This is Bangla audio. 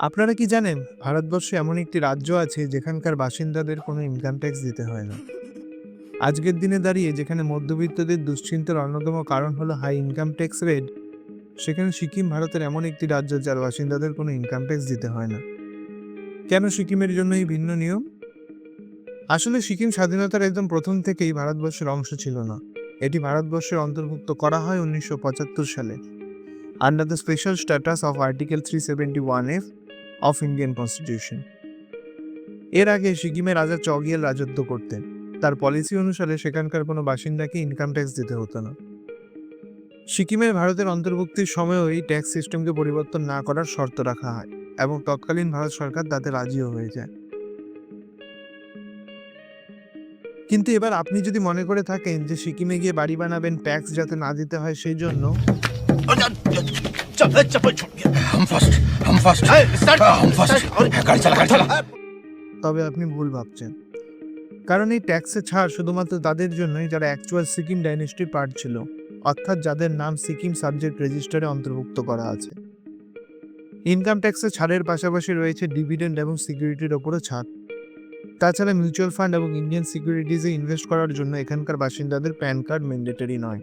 আপনারা কি জানেন, ভারতবর্ষে এমন একটি রাজ্য আছে যেখানকার বাসিন্দাদের কোনো ইনকাম ট্যাক্স দিতে হয় না। আজকের দিনে দাঁড়িয়ে যেখানে মধ্যবিত্তদের দুশ্চিন্তার অন্যতম কারণ হলো হাই ইনকাম ট্যাক্স রেট সেখানে সিকিম ভারতের এমন একটি রাজ্য যার বাসিন্দাদের কোনো ইনকাম ট্যাক্স দিতে হয় না। কেন সিকিমের জন্য এই ভিন্ন নিয়ম? আসলে সিকিম স্বাধীনতার একদম প্রথম থেকেই ভারতবর্ষের অংশ ছিল না। এটি ভারতবর্ষের অন্তর্ভুক্ত করা হয় উনিশশো পঁচাত্তর সালে। Under the special status of article three seventy one F of Indian constitution এর আগে সিকিমে রাজা চগিয়েল রাজত্ব করতেন তার পলিসি অনুসারে সেখানকার কোনো বাসিন্দাকে ইনকাম ট্যাক্স দিতে হতো না সিকিমের ভারতের অন্তর্ভুক্তির সময়ও এই ট্যাক্স সিস্টেমকে পরিবর্তন না করার শর্ত রাখা হয় এবং তৎকালীন ভারত সরকার তাতে রাজিও হয়ে যায় কিন্তু এবার আপনি যদি মনে করে থাকেন যে সিকিমে গিয়ে বাড়ি বানাবেন ট্যাক্স যাতে না দিতে হয় সেই জন্য তবে আপনি ভুল ভাবছেন। কারণ এই ট্যাক্সে ছাড় শুধুমাত্র তাদের জন্যই যারা অ্যাকচুয়াল সিকিম ডাইনেস্টির পার্ট ছিল অর্থাৎ যাদের নাম সিকিম সাবজেক্ট রেজিস্টারে অন্তর্ভুক্ত করা আছে। ইনকাম ট্যাক্সে ছাড়ের পাশাপাশি রয়েছে ডিভিডেন্ড এবং সিকিউরিটির ওপরও ছাড়। তাছাড়া মিউচুয়াল ফান্ড এবং ইন্ডিয়ান সিকিউরিটিজে ইনভেস্ট করার জন্য এখানকার বাসিন্দাদের প্যান কার্ড ম্যান্ডেটারি নয়।